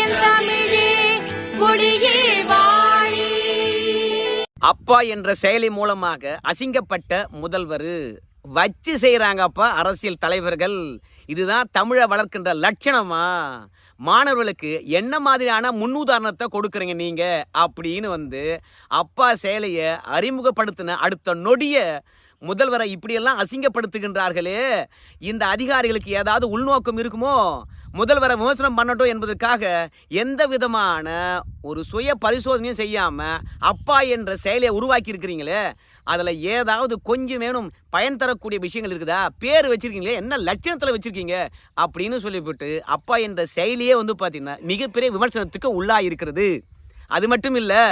என் தமிழே கொடியே வாழி. அப்பா என்ற செயலி மூலமாக அசிங்கப்பட்ட முதல்வர். வச்சு செய்கிறாங்கப்பா அரசியல் தலைவர்கள். இதுதான் தமிழை வளர்க்கின்ற லட்சணமா? மாணவர்களுக்கு என்ன மாதிரியான முன்னுதாரணத்தை கொடுக்குறீங்க நீங்கள் அப்படின்னு வந்து அப்பா செயலையை அறிமுகப்படுத்தின அடுத்த நொடியை முதல்வரை இப்படியெல்லாம் அசிங்கப்படுத்துகின்றார்களே? இந்த அதிகாரிகளுக்கு ஏதாவது உள்நோக்கம் இருக்குமோ? முதல்வரை விமர்சனம் பண்ணட்டும் என்பதற்காக எந்த விதமான ஒரு சுய பரிசோதனையும் செய்யாமல் அப்பா என்ற செயலியை உருவாக்கி இருக்கிறீங்களே அதில் ஏதாவது கொஞ்சம் வேணும் பயன் தரக்கூடிய விஷயங்கள் இருக்குதா? பேர் வச்சுருக்கீங்களே? என்ன லட்சணத்தில் வச்சுருக்கீங்க? அப்படின்னு சொல்லிவிட்டு அப்பா என்ற செயலியே வந்து பார்த்திங்கன்னா மிகப்பெரிய விமர்சனத்துக்கு உள்ளாக இருக்கிறது அது மட்டும் இல்லை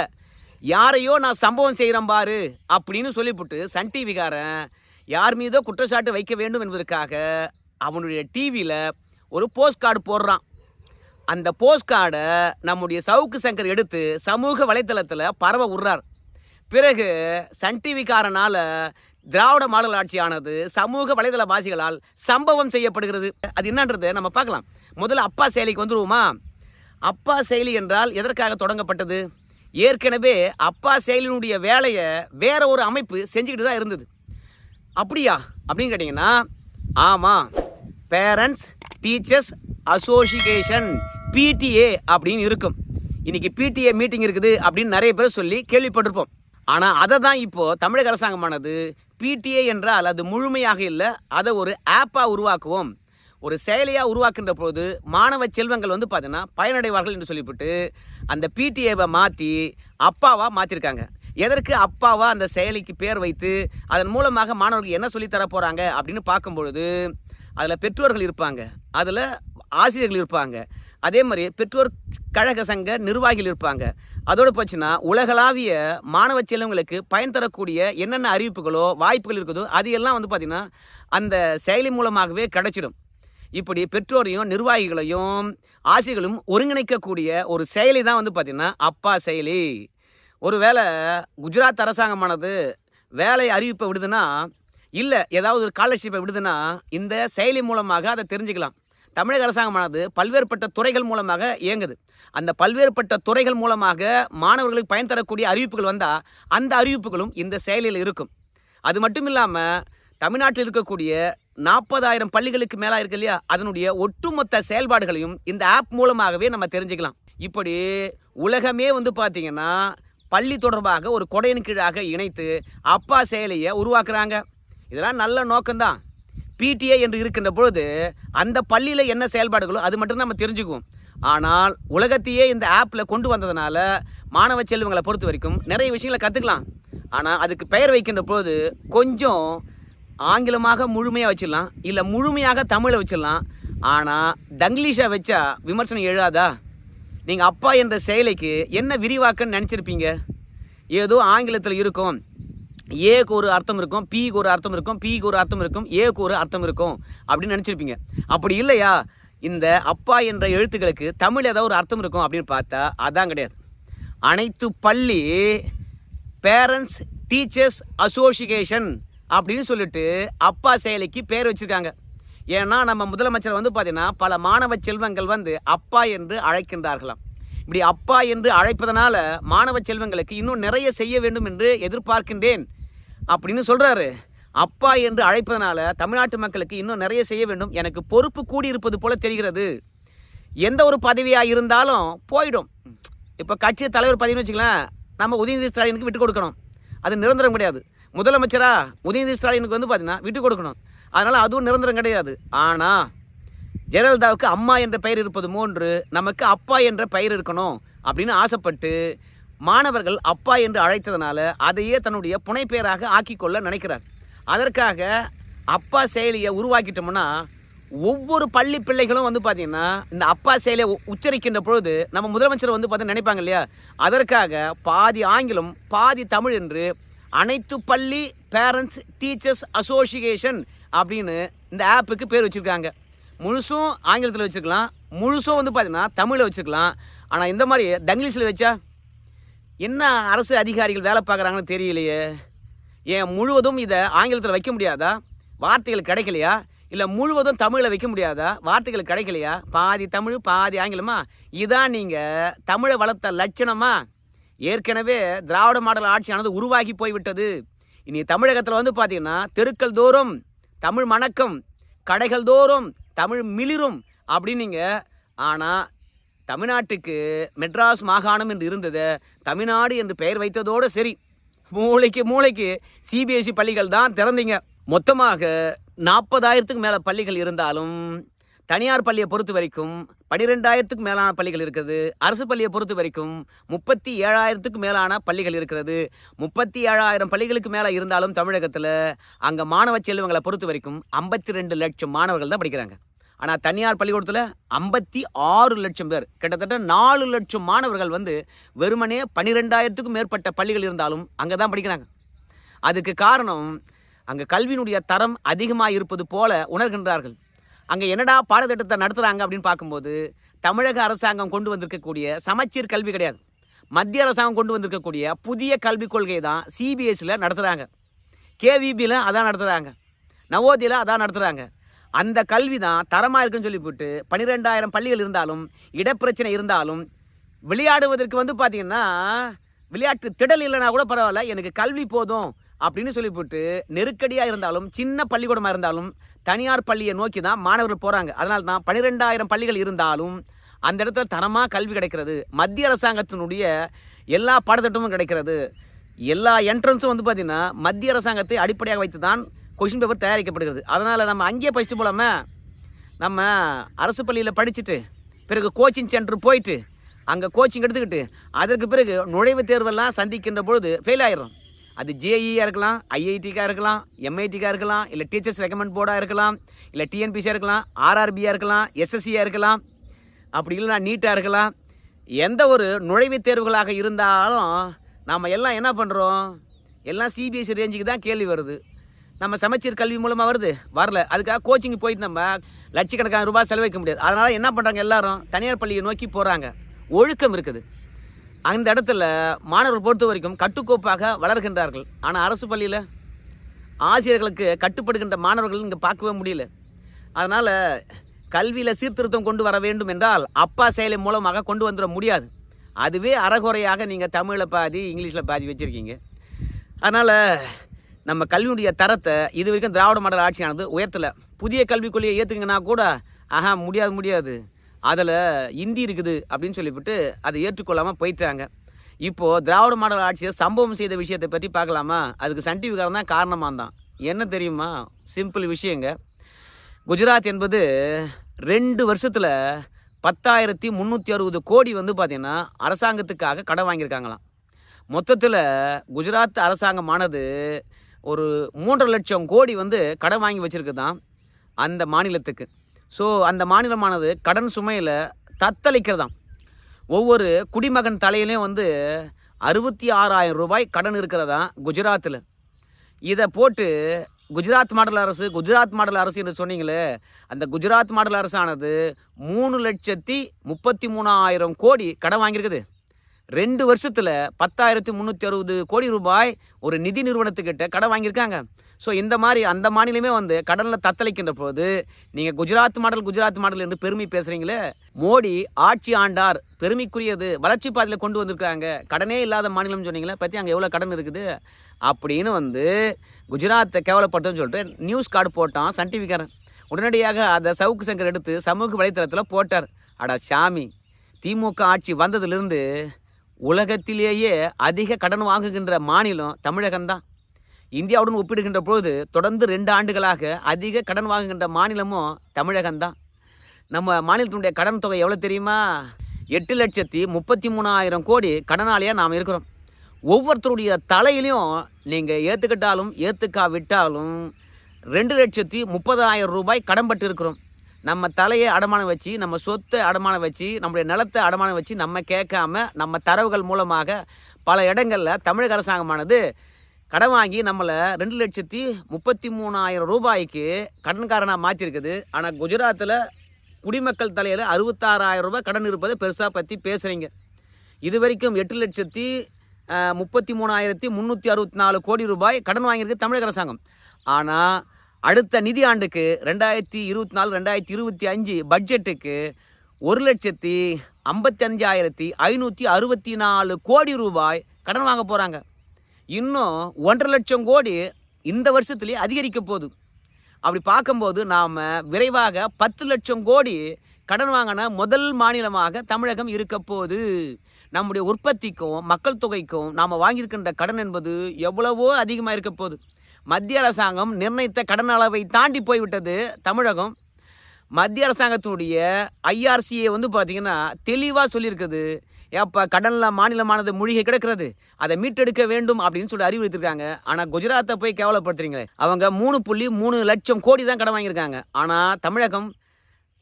யாரையோ நான் சம்பவம் செய்கிறேன் பாரு அப்படின்னு சொல்லிவிட்டு சன் டிவிக்காரன் யார் மீதோ குற்றச்சாட்டு வைக்க வேண்டும் என்பதற்காக அவனுடைய டிவியில் ஒரு போஸ்ட் கார்டு போடுறான். அந்த போஸ்ட் கார்டை நம்முடைய சவுக்கு சங்கர் எடுத்து சமூக வலைத்தளத்தில் பரவ விடுறார் பிறகு சன் டிவிக்காரனால் திராவிட மாடல் ஆட்சியானது சமூக வலைதள வாசிகளால் சம்பவம் செய்யப்படுகிறது. அது என்னன்றது நம்ம பார்க்கலாம். முதல்ல அப்பா செயலிக்கு வந்துருவோமா? அப்பா செயலி என்றால் எதற்காக தொடங்கப்பட்டது? ஏற்கனவே அப்பா செயலினுடைய வேலையை வேற ஒரு அமைப்பு செஞ்சுக்கிட்டு தான் இருந்தது. அப்படியா? அப்படின்னு கேட்டிங்கன்னா ஆமாம் பேரண்ட்ஸ் டீச்சர்ஸ் அசோசியேஷன் பிடிஏ அப்படின்னு இருக்கும். இன்றைக்கி பிடிஏ மீட்டிங் இருக்குது அப்படின்னு நிறைய பேர் சொல்லி கேள்விப்பட்டிருப்போம். ஆனால் அதை தான் இப்போது தமிழக அரசாங்கமானது பிடிஏ என்றால் அது முழுமையாக இல்லை அதை ஒரு ஆப்பாக உருவாக்குவோம். ஒரு செயலியாக உருவாக்குன்ற போது மாணவ செல்வங்கள் வந்து பார்த்தீங்கன்னா பயனடைவார்கள் என்று சொல்லிவிட்டு அந்த பிடிஏவை மாற்றி அப்பாவாக மாற்றிருக்காங்க எதற்கு அப்பாவா அந்த செயலிக்கு பேர் வைத்து அதன் மூலமாக மாணவர்கள் என்ன சொல்லித் தர போகிறாங்க அப்படின்னு பார்க்கும்பொழுது அதில் பெற்றோர்கள் இருப்பாங்க. அதில் ஆசிரியர்கள் இருப்பாங்க. அதே மாதிரி பெற்றோர் கழக சங்க நிர்வாகிகள் இருப்பாங்க. அதோடு போச்சுன்னா உலகளாவிய மாணவ செல்வங்களுக்கு பயன் தரக்கூடிய என்னென்ன அறிவிப்புகளோ வாய்ப்புகள் இருக்குதோ அது எல்லாம் வந்து பார்த்திங்கன்னா அந்த செயலி மூலமாகவே கிடைச்சிடும். இப்படி பெற்றோரையும் நிர்வாகிகளையும் ஆசிரியர்களும் ஒருங்கிணைக்கக்கூடிய ஒரு செயலி தான் வந்து பார்த்திங்கன்னா அப்பா செயலி. ஒருவேளை குஜராத் அரசாங்கமானது வேலை அறிவிப்பை விடுதுன்னா இல்லை ஏதாவது ஒரு ஸ்காலர்ஷிப்பை விடுதுன்னா இந்த செயலி மூலமாக அதை தெரிஞ்சுக்கலாம். தமிழக அரசாங்கமானது பல்வேறுபட்ட துறைகள் மூலமாக இயங்குது. அந்த பல்வேறுபட்ட துறைகள் மூலமாக மாணவர்களுக்கு பயன் தரக்கூடிய அறிவிப்புகள் வந்தால் அந்த அறிவிப்புகளும் இந்த செயலியில் இருக்கும். அது மட்டும் இல்லாமல் தமிழ்நாட்டில் இருக்கக்கூடிய நாற்பதாயிரம் பள்ளிகளுக்கு மேலாக இருக்கு இல்லையா? அதனுடைய ஒட்டுமொத்த செயல்பாடுகளையும் இந்த ஆப் மூலமாகவே நம்ம தெரிஞ்சுக்கலாம். இப்படி உலகமே வந்து பார்த்தீங்கன்னா பள்ளி தொடர்பாக ஒரு கொடையின் கீழாக இணைத்து அப்பா செயலியை உருவாக்குறாங்க. இதெல்லாம் நல்ல நோக்கம்தான். பிடிஏ என்று இருக்கின்ற பொழுது அந்த பள்ளியில் என்ன செயல்பாடுகளோ அது மட்டும் நம்ம தெரிஞ்சுக்குவோம். ஆனால் உலகத்தையே இந்த ஆப்பில் கொண்டு வந்ததுனால மாணவ செல்வங்களை பொறுத்த வரைக்கும் நிறைய விஷயங்களை கற்றுக்கலாம் ஆனால் அதுக்கு பெயர் வைக்கின்ற பொழுது கொஞ்சம் ஆங்கிலமாக முழுமையாக வச்சிடலாம் இல்லை முழுமையாக தமிழை வச்சிடலாம். ஆனால் தங்கிலீஷாக வச்சா விமர்சனம் எழுதாதா? நீங்கள் அப்பா என்ற செயலைக்கு என்ன விரிவாக்கன்னு நினச்சிருப்பீங்க? ஏதோ ஆங்கிலத்தில் இருக்கும். ஏக்கு ஒரு அர்த்தம் இருக்கும் பிக்கு ஒரு அர்த்தம் இருக்கும் பிக்கு ஒரு அர்த்தம் இருக்கும் ஏக்கு ஒரு அர்த்தம் இருக்கும் அப்படின்னு நினச்சிருப்பீங்க. அப்படி இல்லையா? இந்த அப்பா என்ற எழுத்துக்களுக்கு தமிழ் ஏதாவது ஒரு அர்த்தம் இருக்கும் அப்படின்னு பார்த்தா அதான் கிடையாது. அனைத்து பள்ளி பேரண்ட்ஸ் டீச்சர்ஸ் அசோசியேஷன் அப்படின்னு சொல்லிட்டு அப்பா செயலிக்கு பேர் வச்சுருக்காங்க. ஏன்னா நம்ம முதலமைச்சர் வந்து பார்த்தீங்கன்னா பல மாணவ செல்வங்கள் வந்து அப்பா என்று அழைக்கின்றார்களாம். இப்படி அப்பா என்று அழைப்பதனால மாணவ செல்வங்களுக்கு இன்னும் நிறைய செய்ய வேண்டும் என்று எதிர்பார்க்கின்றேன். அப்படின்னு சொல்கிறாரு அப்பா என்று அழைப்பதனால தமிழ்நாட்டு மக்களுக்கு இன்னும் நிறைய செய்ய வேண்டும். எனக்கு பொறுப்பு கூடியிருப்பது போல தெரிகிறது. எந்த ஒரு பதவியாக இருந்தாலும் போயிடும். இப்போ கட்சி தலைவர் பதவின்னு வச்சுக்கலாம் நம்ம உதயநிதி ஸ்டாலினுக்கு விட்டு கொடுக்கணும். அது நிரந்தரம் கிடையாது. முதலமைச்சரா உதயநிதி ஸ்டாலினுக்கு வந்து பார்த்தீங்கன்னா விட்டு கொடுக்கணும். அதனால் அதுவும் நிரந்தரம் கிடையாது. ஆனால் ஜெயலலிதாவுக்கு அம்மா என்ற பெயர் இருப்பது மூன்று நமக்கு அப்பா என்ற பெயர் இருக்கணும் அப்படின்னு ஆசைப்பட்டு மாணவர்கள் அப்பா என்று அழைத்ததுனால அதையே தன்னுடைய புனைப்பெயராக ஆக்கிக்கொள்ள நினைக்கிறார். அதற்காக அப்பா செயலியை உருவாக்கிட்டோம்னா ஒவ்வொரு பள்ளி பிள்ளைகளும் வந்து பார்த்திங்கன்னா இந்த அப்பா செயலியை உ- உச்சரிக்கின்ற பொழுது நம்ம முதலமைச்சர் வந்து பார்த்தீங்கன்னா நினைப்பாங்க இல்லையா? அதற்காக பாதி ஆங்கிலம் பாதி தமிழ் என்று அனைத்து பள்ளி பேரண்ட்ஸ் டீச்சர்ஸ் அசோசியேஷன் அப்படின்னு இந்த ஆப்புக்கு பேர் வச்சுருக்காங்க. முழுசும் ஆங்கிலத்தில் வச்சுருக்கலாம். முழுசும் வந்து பார்த்தீங்கன்னா தமிழில் வச்சுருக்கலாம். ஆனால் இந்த மாதிரி தங்கிலீஷில் வச்சா என்ன அரசு அதிகாரிகள் வேலை பார்க்குறாங்கன்னு தெரியலையே. ஏன் முழுவதும் இதை ஆங்கிலத்தில் வைக்க முடியாதா? வார்த்தைகள் கிடைக்கலையா? இல்லை முழுவதும் தமிழில் வைக்க முடியாதா? வார்த்தைகள் கிடைக்கலையா? பாதி தமிழ் பாதி ஆங்கிலமா? இதான் நீங்கள் தமிழை வளர்த்த லட்சணமாக ஏற்கனவே திராவிட மாடல் ஆட்சியானது உருவாகி போய்விட்டது. இனி தமிழகத்தில் வந்து பார்த்தீங்கன்னா தெருக்கள் தோறும் தமிழ் மணக்கம் கடைகள் தோறும் தமிழ் மிளிரும் அப்படின்னு நீங்கள் ஆனால் தமிழ்நாட்டுக்கு மெட்ராஸ் மாகாணம் என்று இருந்தது தமிழ்நாடு என்று பெயர் வைத்ததோடு சரி மூளைக்கு மூளைக்கு சிபிஎஸ்சி பள்ளிகள் தான் திறந்தீங்க. மொத்தமாக நாற்பதாயிரத்துக்கு மேலே பள்ளிகள் இருந்தாலும் தனியார் பள்ளியை பொறுத்த வரைக்கும் பனிரெண்டாயிரத்துக்கு மேலான பள்ளிகள் இருக்குது. அரசு பள்ளியை பொறுத்த வரைக்கும் முப்பத்தி ஏழாயிரத்துக்கு மேலான பள்ளிகள் இருக்கிறது முப்பத்தி ஏழாயிரம் பள்ளிகளுக்கு மேலே இருந்தாலும் தமிழகத்தில் அங்கே மாணவ செல்வங்களை பொறுத்த வரைக்கும் ஐம்பத்தி ரெண்டு லட்சம் மாணவர்கள் தான் படிக்கிறாங்க. ஆனால் தனியார் பள்ளிக்கூடத்தில் ஐம்பத்தி ஆறு லட்சம் பேர். கிட்டத்தட்ட நாலு லட்சம் மாணவர்கள் வந்து வெறுமனே பன்னிரெண்டாயிரத்துக்கும் மேற்பட்ட பள்ளிகள் இருந்தாலும் அங்கே தான் படிக்கிறாங்க. அதுக்கு காரணம் அங்கே கல்வியினுடைய தரம் அதிகமாக இருப்பது போல உணர்கின்றார்கள். அங்கே என்னடா பாடத்திட்டத்தை நடத்துகிறாங்க அப்படின்னு பார்க்கும்போது தமிழக அரசாங்கம் கொண்டு வந்திருக்கக்கூடிய சமச்சீர் கல்வி கிடையாது. மத்திய அரசாங்கம் கொண்டு வந்திருக்கக்கூடிய புதிய கல்விக் கொள்கை தான் சிபிஎஸ்சியில் நடத்துகிறாங்க கேவிபியில் அதான் நடத்துகிறாங்க நவோதியில் அதான் நடத்துகிறாங்க அந்த கல்வி தான் தரமாக இருக்குன்னு சொல்லி போட்டு பன்னிரெண்டாயிரம் பள்ளிகள் இருந்தாலும் இடப்பிரச்சனை இருந்தாலும் விளையாடுவதற்கு வந்து பார்த்திங்கன்னா விளையாட்டு திடல் இல்லைனா கூட பரவாயில்ல எனக்கு கல்வி போதும் அப்படின்னு சொல்லி போட்டு நெருக்கடியாக இருந்தாலும் சின்ன பள்ளிக்கூடமாக இருந்தாலும் தனியார் பள்ளியை நோக்கி தான் மாணவர்கள் போகிறாங்க அதனால தான் பன்னிரெண்டாயிரம் பள்ளிகள் இருந்தாலும் அந்த இடத்துல தரமாக கல்வி கிடைக்கிறது. மத்திய அரசாங்கத்தினுடைய எல்லா பாடத்திட்டமும் கிடைக்கிறது. எல்லா என்ட்ரன்ஸும் வந்து பார்த்திங்கன்னா மத்திய அரசாங்கத்தை அடிப்படையாக வைத்து தான் கொஷின் பேப்பர் தயாரிக்கப்படுகிறது. அதனால் நம்ம அங்கேயே படிச்சுட்டு போகலாமா நம்ம அரசு பள்ளியில் படிச்சுட்டு பிறகு கோச்சிங் சென்டர் போயிட்டு அங்கே கோச்சிங் எடுத்துக்கிட்டு அதற்கு பிறகு நுழைவுத் தேர்வெல்லாம் சந்திக்கின்ற பொழுது ஃபெயில் ஆயிடும் அது ஜேஇயாக இருக்கலாம் ஐஐடிக்காக இருக்கலாம் எம்ஐடிக்காக இருக்கலாம் இல்லை டீச்சர்ஸ் ரெக்கமெண்ட் போர்டாக இருக்கலாம் இல்லை டிஎன்பிசியாக இருக்கலாம் ஆர்ஆர்பியாக இருக்கலாம் எஸ்எஸ்சியாக இருக்கலாம் அப்படி இல்லைனா நீட்டாக இருக்கலாம். எந்த ஒரு நுழைவுத் தேர்வுகளாக இருந்தாலும் நாம் எல்லாம் என்ன பண்ணுறோம் எல்லாம் சிபிஎஸ்சி ரேஞ்சுக்கு தான் கேள்வி வருது. நம்ம சமச்சீர் கல்வி மூலமாக வருது? வரல. அதுக்காக கோச்சிங் போயிட்டு நம்ம லட்சக்கணக்கான ரூபாய் செலவழிக்க முடியாது. அதனால் என்ன பண்ணுறாங்க எல்லாரும்? தனியார் பள்ளியை நோக்கி போகிறாங்க ஒழுக்கம் இருக்குது. அந்த இடத்துல மாணவர்கள் பொறுத்த வரைக்கும் கட்டுக்கோப்பாக வளர்கின்றார்கள். ஆனால் அரசு பள்ளியில் ஆசிரியர்களுக்கு கட்டுப்படுகின்ற மாணவர்கள் இங்கே பார்க்கவே முடியல. அதனால் கல்வியில் சீர்திருத்தம் கொண்டு வர வேண்டும் என்றால் அப்பா செயலை மூலமாக கொண்டு வந்துட முடியாது. அதுவே அறகுறையாக நீங்கள் தமிழில் பாதி இங்கிலீஷில் பாதி வச்சுருக்கீங்க. அதனால் நம்ம கல்வியுடைய தரத்தை இது வரைக்கும் திராவிட மாடல் ஆட்சியானது உயர்த்தலை. புதிய கல்விக் கொள்கையை ஏற்றுங்கன்னா கூட ஆஹா முடியாது முடியாது. அதில் இந்தி இருக்குது அப்படின்னு சொல்லிவிட்டு அதை ஏற்றுக்கொள்ளாமல் போயிட்டாங்க. இப்போது திராவிட மாடல் ஆட்சியை சம்பவம் செய்த விஷயத்தை பற்றி பார்க்கலாமா? அதுக்கு சன் தான் காரணமாக இருந்தான் என்ன தெரியுமா? சிம்பிள் விஷயங்க. குஜராத் என்பது ரெண்டு வருஷத்தில் பத்தாயிரத்தி முந்நூற்றி அறுபது கோடி வந்து பார்த்திங்கன்னா அரசாங்கத்துக்காக கடன் வாங்கியிருக்காங்களாம். மொத்தத்தில் குஜராத் அரசாங்கமானது ஒரு மூன்றரை லட்சம் கோடி வந்து கடன் வாங்கி வச்சுருக்குதான் அந்த மாநிலத்துக்கு. ஸோ அந்த மாநிலமானது கடன் சுமையில் தத்தளிக்கிறதாம். ஒவ்வொரு குடிமகன் தலையிலையும் வந்து அறுபத்தி ஆறாயிரம் ரூபாய் கடன் இருக்கிறதா குஜராத்தில். இதை போட்டு குஜராத் மாடல் அரசு குஜராத் மாடல் அரசு என்று சொன்னீங்களே அந்த குஜராத் மாடல் அரசானது மூணு லட்சத்தி முப்பத்தி மூணாயிரம் கோடி கடன் வாங்கியிருக்குது. ரெண்டு வருஷத்தில் பத்தாயிரத்தி முந்நூற்றி அறுபது கோடி ரூபாய் ஒரு நிதி நிறுவனத்துக்கிட்ட கடன் வாங்கியிருக்காங்க. ஸோ இந்த மாதிரி அந்த மாநிலமே வந்து கடனில் தத்தளிக்கின்ற போது நீங்கள் குஜராத் மாடல் குஜராத் மாடல் என்று பெருமை பேசுகிறீங்களே மோடி ஆட்சி ஆண்டார். பெருமைக்குரியது. வளர்ச்சி பாதையில் கொண்டு வந்திருக்காங்க கடனே இல்லாத மாநிலம் சொன்னீங்களே பற்றி அங்கே எவ்வளோ கடன் இருக்குது? அப்படின்னு வந்து குஜராத்தை கேவலப்படுத்துன்னு சொல்லிட்டு நியூஸ் கார்டு போட்டான் சன் டிவிக்காரன். உடனடியாக அதை சவுக்கு சங்கர் எடுத்து சமூக வலைத்தளத்தில் போட்டார். அடா சாமி திமுக ஆட்சி வந்ததிலிருந்து உலகத்திலேயே அதிக கடன் வாங்குகின்ற மாநிலம் தமிழகம்தான். இந்தியாவுடன் ஒப்பிடுகின்ற பொழுது தொடர்ந்து ரெண்டு ஆண்டுகளாக அதிக கடன் வாங்குகின்ற மாநிலமும் தமிழகம்தான். நம்ம மாநிலத்தினுடைய கடன் தொகை எவ்வளோ தெரியுமா? எட்டு லட்சத்தி முப்பத்தி மூணாயிரம் கோடி கடனாளியாக நாம் இருக்கிறோம். ஒவ்வொருத்தருடைய தலையிலையும் நீங்கள் ஏற்றுக்கிட்டாலும் ஏற்றுக்காவிட்டாலும் ரெண்டு லட்சத்தி முப்பதாயிரம் ரூபாய் கடன்பட்டு இருக்கிறோம். நம்ம தலையை அடமானம் வச்சு நம்ம சொத்தை அடமானம் வச்சு நம்முடைய நிலத்தை அடமானம் வச்சு நம்ம கேட்காம நம்ம தரவுகள் மூலமாக பல இடங்களில் தமிழக அரசாங்கமானது கடன் வாங்கி நம்மளை ரெண்டு லட்சத்தி முப்பத்தி மூணாயிரம் ரூபாய்க்கு கடன்காரனாக மாற்றிருக்குது ஆனால் குஜராத்தில் குடிமக்கள் தலையில் அறுபத்தாறாயிரம் ரூபாய் கடன் இருப்பதை பெருசாக பற்றி பேசுகிறீங்க இது வரைக்கும் எட்டு லட்சத்தி முப்பத்தி மூணாயிரத்தி முந்நூற்றி அறுபத்தி நாலு கோடி ரூபாய் கடன் வாங்கியிருக்கு தமிழக அரசாங்கம். ஆனால் அடுத்த நிதி ஆண்டுக்கு ரெண்டாயிரத்தி இருபத்தி நாலு ரெண்டாயிரத்தி இருபத்தி அஞ்சு பட்ஜெட்டுக்கு ஒரு லட்சத்தி ஐம்பத்தி அஞ்சாயிரத்தி ஐநூற்றி அறுபத்தி நாலு கோடி ரூபாய் கடன் வாங்க போகிறாங்க இன்னும் ஒன்றரை லட்சம் கோடி இந்த வருஷத்துலேயே அதிகரிக்க போகுது. அப்படி பார்க்கும்போது நாம் விரைவாக பத்து லட்சம் கோடி கடன் வாங்கின முதல் மாநிலமாக தமிழகம் இருக்க போகுது. நம்முடைய உற்பத்திக்கும் மக்கள் தொகைக்கும் நாம் வாங்கியிருக்கின்ற கடன் என்பது எவ்வளவோ அதிகமாக இருக்க போகுது. மத்திய அரசாங்கம் நிர்ணயித்த கடன் அளவை தாண்டி போய்விட்டது தமிழகம். மத்திய அரசாங்கத்தினுடைய ஐஆர்சியை வந்து பார்த்திங்கன்னா தெளிவாக சொல்லியிருக்குது. ஏப்பா கடனில் மாநிலமானது மூழ்கி கிடக்கிறது. அதை மீட்டெடுக்க வேண்டும் அப்படின்னு சொல்லி அறிவுறுத்திருக்காங்க ஆனால் குஜராத்தை போய் கேவலப்படுத்துறீங்களே. அவங்க மூணு புள்ளி மூணு லட்சம் கோடி தான் கடன் வாங்கியிருக்காங்க. ஆனால் தமிழகம்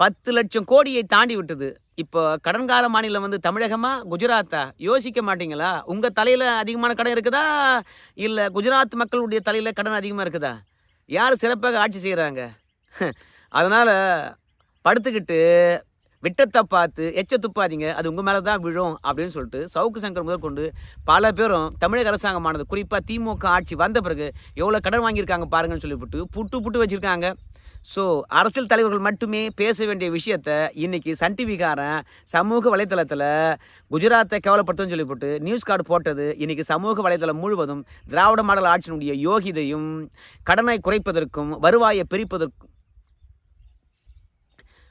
பத்து லட்சம் கோடியை தாண்டி விட்டது. இப்போ கடன்கார மாநிலம் வந்து தமிழகமா குஜராத்தா? யோசிக்க மாட்டீங்களா? உங்கள் தலையில் அதிகமான கடன் இருக்குதா? இல்லை குஜராத் மக்களுடைய தலையில் கடன் அதிகமாக இருக்குதா? யார் சிறப்பாக ஆட்சி செய்கிறாங்க அதனால் படுத்துக்கிட்டு விட்டத்தை பார்த்து எச்ச துப்பாதீங்க அது உங்கள் மேலே தான் விழும் அப்படின்னு சொல்லிட்டு சவுக்கு சங்கர் முதற்கொண்டு பல பேரும் தமிழக அரசாங்கமானது குறிப்பாக திமுக ஆட்சி வந்த பிறகு எவ்வளோ கடன் வாங்கியிருக்காங்க பாருங்கன்னு சொல்லிவிட்டு புட்டு புட்டு வச்சுருக்காங்க. ஸோ அரசியல் தலைவர்கள் மட்டுமே பேச வேண்டிய விஷயத்த இன்றைக்கி சன் டிவிக்காரன் சமூக வலைத்தளத்தில் குஜராத்தை கவலப்படுத்துன்னு சொல்லி போட்டு நியூஸ் கார்டு போட்டது இன்றைக்கி சமூக வலைத்தளம் முழுவதும் திராவிட மாடல் ஆட்சியினுடைய யோகிதையும் கடனை குறைப்பதற்கும் வருவாயை பிரிப்பதற்கும்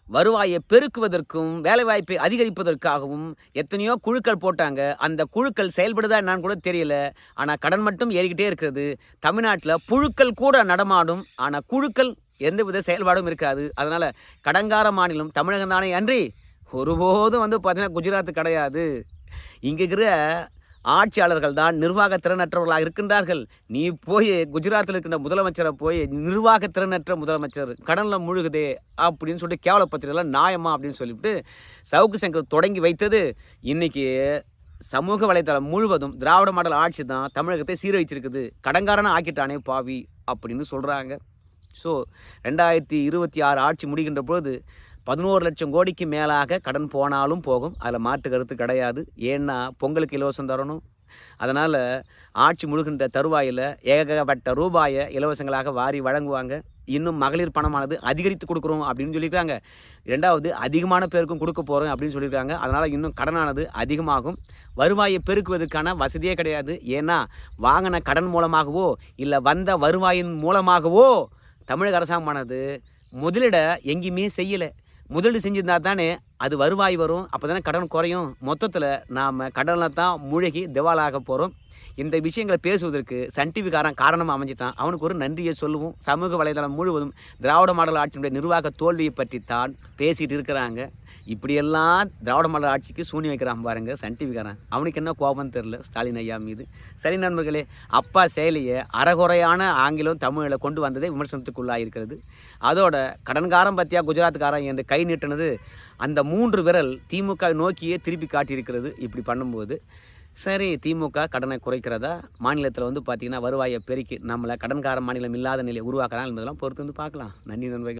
வருவாயை பெருக்குவதற்கும் வேலைவாய்ப்பை அதிகரிப்பதற்காகவும் எத்தனையோ குழுக்கள் போட்டாங்க. அந்த குழுக்கள் செயல்படுதா என்னான்னு கூட தெரியல. ஆனால் கடன் மட்டும் ஏறிக்கிட்டே இருக்கிறது. தமிழ்நாட்டில் புழுக்கள் கூட நடமாடும். ஆனால் குழுக்கள் எந்தவித செயல்பாடும் இருக்காது. அதனால் கடங்கார மாநிலம் தமிழகம் தானே அன்றி ஒருபோதும் வந்து பார்த்தீங்கன்னா குஜராத் கிடையாது. இங்கே இருக்கிற ஆட்சியாளர்கள் தான் நிர்வாக திறனற்றவர்களாக இருக்கின்றார்கள். நீ போய் குஜராத்தில் இருக்கின்ற முதலமைச்சரை போய் நிர்வாக திறனற்ற முதலமைச்சர் கடனில் முழுகுதே அப்படின்னு சொல்லிட்டு கேவலப்பத்திரிலாம் நியாயமா அப்படின்னு சொல்லிவிட்டு சவுக்கு சங்கர் தொடங்கி வைத்தது. இன்றைக்கி சமூக வலைத்தளம் முழுவதும் திராவிட மாடல் ஆட்சி தான் தமிழகத்தை சீரழிச்சிருக்குது. கடங்காரனை ஆக்கிட்டானே பாவி அப்படின்னு சொல்கிறாங்க ஸோ ரெண்டாயிரத்தி இருபத்தி ஆறு ஆட்சி முடிகின்ற பொழுது பதினோரு லட்சம் கோடிக்கு மேலாக கடன் போனாலும் போகும். அதில் மாற்று கருத்து கிடையாது. ஏன்னா பொங்கலுக்கு இலவசம் தரணும். அதனால் ஆட்சி முழுகின்ற தருவாயில் ஏகப்பட்ட ரூபாயை இலவசங்களாக வாரி வழங்குவாங்க. இன்னும் மகளிர் பணமானது அதிகரித்து கொடுக்குறோம் அப்படின்னு சொல்லியிருக்காங்க. ரெண்டாவது அதிகமான பேருக்கும் கொடுக்க போகிறோம் அப்படின்னு சொல்லியிருக்காங்க. அதனால் இன்னும் கடனானது அதிகமாகும். வருவாயை பெருக்குவதற்கான வசதியே கிடையாது. ஏன்னா வாங்கின கடன் மூலமாகவோ இல்லை வந்த வருவாயின் மூலமாகவோ தமிழக அரசாங்கமானது முதலீடை எங்கேயுமே செய்யலை. முதலீடு செஞ்சிருந்தா தானே அது வருவாய் வரும் அப்போ தானே கடன் குறையும். மொத்தத்தில் நாம் கடனில் தான் மூழ்கி திவாலாக போகிறோம் இந்த விஷயங்களை பேசுவதற்கு சன் டிவிக்காரன் காரணமாக அமைஞ்சிட்டான். அவனுக்கு ஒரு நன்றியை சொல்லுவோம். சமூக வலைதளம் முழுவதும் திராவிட மாடல் ஆட்சியினுடைய நிர்வாக தோல்வியை பற்றி தான் பேசிகிட்டு இருக்கிறாங்க. இப்படியெல்லாம் திராவிட மாடல் ஆட்சிக்கு சூனி வைக்கிறான் பாருங்க சன் டிவிக்காரன் அவனுக்கு என்ன கோபம் தெரில ஸ்டாலின் ஐயா மீது. சரி நண்பர்களே அப்பா செயலியை அறகுறையான ஆங்கிலம் தமிழில் கொண்டு வந்ததே விமர்சனத்துக்குள்ளாக இருக்கிறது அதோட கடன்காரன் பற்றியா குஜராத்காரன் என்று கை நீட்டினது அந்த மூன்று விரல் திமுக நோக்கியே திருப்பி காட்டியிருக்கிறது. இப்படி பண்ணும்போது சரி திமுக கடனை குறைக்கிறதா? மாநிலத்தில் வந்து பார்த்திங்கன்னா வருவாயை பெருக்கி நம்மளை கடன்கார மாநிலம் இல்லாத நிலையை உருவாக்கலாம் என்பதெல்லாம் பொறுத்து வந்து பார்க்கலாம். நன்றி நண்பர்கள்.